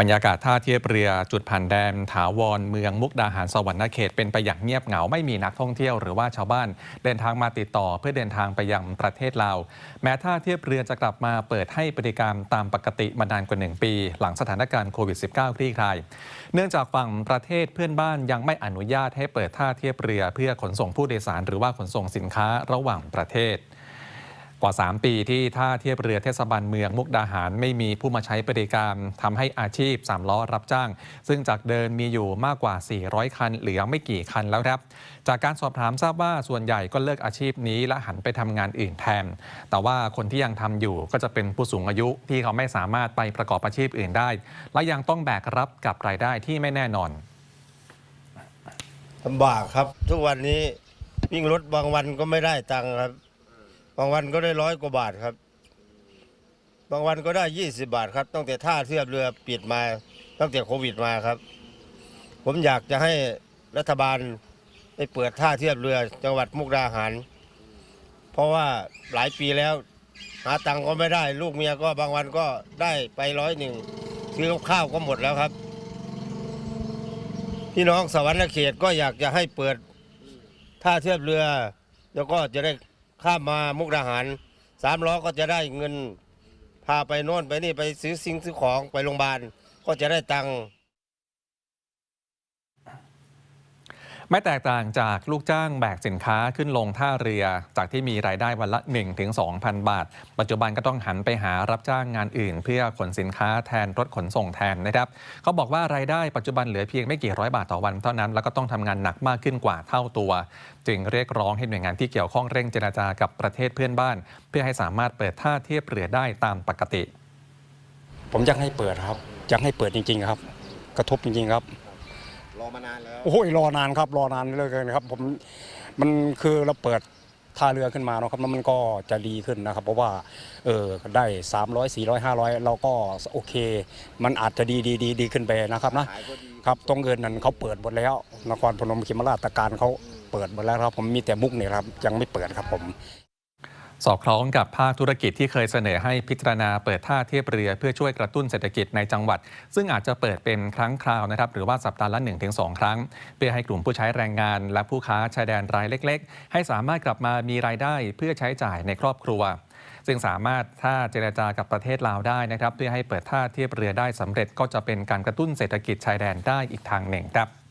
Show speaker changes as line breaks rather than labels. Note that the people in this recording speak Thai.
บรรยากาศท่าเทียบเรือจุดผ่านแดนถาวรเมืองมุกดาหารสวรรณเขตเป็นไปอย่างเงียบเหงาไม่มีนักท่องเที่ยวหรือว่าชาวบ้านเดินทางมาติดต่อเพื่อเดินทางไปยังประเทศลาว แม้ท่าเทียบเรือจะกลับมาเปิดให้บริการตามปกติมานานกว่า 1 ปี หลังสถานการณ์โควิด -19 คลี่คลาย เนื่องจากฝั่งประเทศเพื่อนบ้านยังไม่อนุญาตให้เปิดท่าเทียบเรือ เพื่อขนส่งผู้โดยสารหรือว่าขนส่งสินค้าระหว่างประเทศ กว่า 3 ปีที่ท่าเทียบเรือเทศบาลเมืองมุกดาหารไม่มีผู้มาใช้บริการทำให้อาชีพ 3 ล้อรับจ้าง ซึ่งจากเดินมีอยู่มากกว่า 400 คัน เหลือไม่กี่คันแล้วครับ จากการสอบถามทราบว่าส่วนใหญ่ก็เลิกอาชีพนี้และหันไปทำงานอื่นแทน แต่ว่าคนที่ยังทำอยู่ก็จะเป็นผู้สูงอายุที่เขาไม่สามารถไปประกอบอาชีพอื่นได้ และยังต้องแบกรับกับรายได้ที่ไม่แน่นอน
ลำบากครับ ทุกวันนี้วิ่งรถบางวันก็ไม่ได้ตังค์ครับ บางวันก็ได้ร้อยกว่าบาทครับ บางวันก็ได้ยี่สิบาทครับ ตั้งแต่ท่าเทียบเรือปิดมา ตั้งแต่โควิดมาครับ ผมอยากจะให้รัฐบาลได้เปิดท่าเทียบเรือจังหวัดมุกดาหาร เพราะว่าหลายปีแล้ว หาตังค์ก็ไม่ได้ ลูกเมียก็บางวันก็ได้ไปร้อยหนึ่งซื้อข้าวก็หมดแล้วครับ พี่น้องสวรรณเขตก็อยากจะให้เปิดท่าเทียบเรือ แล้วก็จะได้ ข้ามมามุกดาหารสามล้อก็จะได้เงิน พาไปโน่นไปนี่ไปซื้อสิ่งซื้อของไปโรงพยาบาลก็จะได้ตังค์
ไม่แตกต่างจากลูกจ้างแบกสินค้าขึ้นลงท่าเรือ จากที่มีรายได้วันละ 1-2,000ถึงบาท ปัจจุบันก็ต้องหันไปหารับจ้างงานอื่น เพื่อขนสินค้าแทนรถขนส่งแทนนะครับเขาบอกว่ารายได้ปัจจุบันเหลือเพียงไม่กี่ร้อยบาทต่อวันเท่านั้น แล้วก็ต้องทำงานหนักมากขึ้นกว่าเท่าตัว จึงเรียกร้องให้หน่วยงานที่เกี่ยวข้องเร่งเจรจากับประเทศเพื่อนบ้าน เพื่อให้สามารถเปิดท่าเทียบเรือได้ตามปกติ
ผมอยากให้เปิดครับอยากให้เปิดจริง ๆ ครับ กระทบจริงๆครับ
รอมานานแล้ว
โอ้ยรอนานครับรอนานเหลยเกินครับ ผมมันคือเราเปิดท่าเรือขึ้นมาเนาะครับแล้วมันก็จะดีขึ้นนะครับ เพราะว่าเออได้ 300 400 500 เราก็โอเค มันอาจจะดีดีดีดีขึ้นไปนะครับนะครับตรงเงินนั้นเขาเปิดหมดแล้ว นครพนมเขมราชตะการเขาเปิดหมดแล้วครับ ผมมีแต่มุกเนี่ยครับยังไม่เปิดครับผม
สอดคล้องกับภาคธุรกิจที่เคยเสนอให้พิจารณาเปิดท่าเทียบเรือเพื่อช่วยกระตุ้นเศรษฐกิจในจังหวัด ซึ่งอาจจะเปิดเป็นครั้งคราวนะครับหรือว่าสัปดาห์ละ 1-2 ครั้ง เพื่อให้กลุ่มผู้ใช้แรงงาน และผู้ค้าชายแดนรายเล็ก ๆ ให้สามารถกลับมามีรายได้เพื่อใช้จ่ายในครอบครัวซึ่งสามารถถ้าเจรจากับประเทศลาวได้นะครับเพื่อให้เปิดท่าเทียบเรือได้สำเร็จก็จะเป็นการกระตุ้นเศรษฐกิจชายแดนได้อีกทางหนึ่งครับ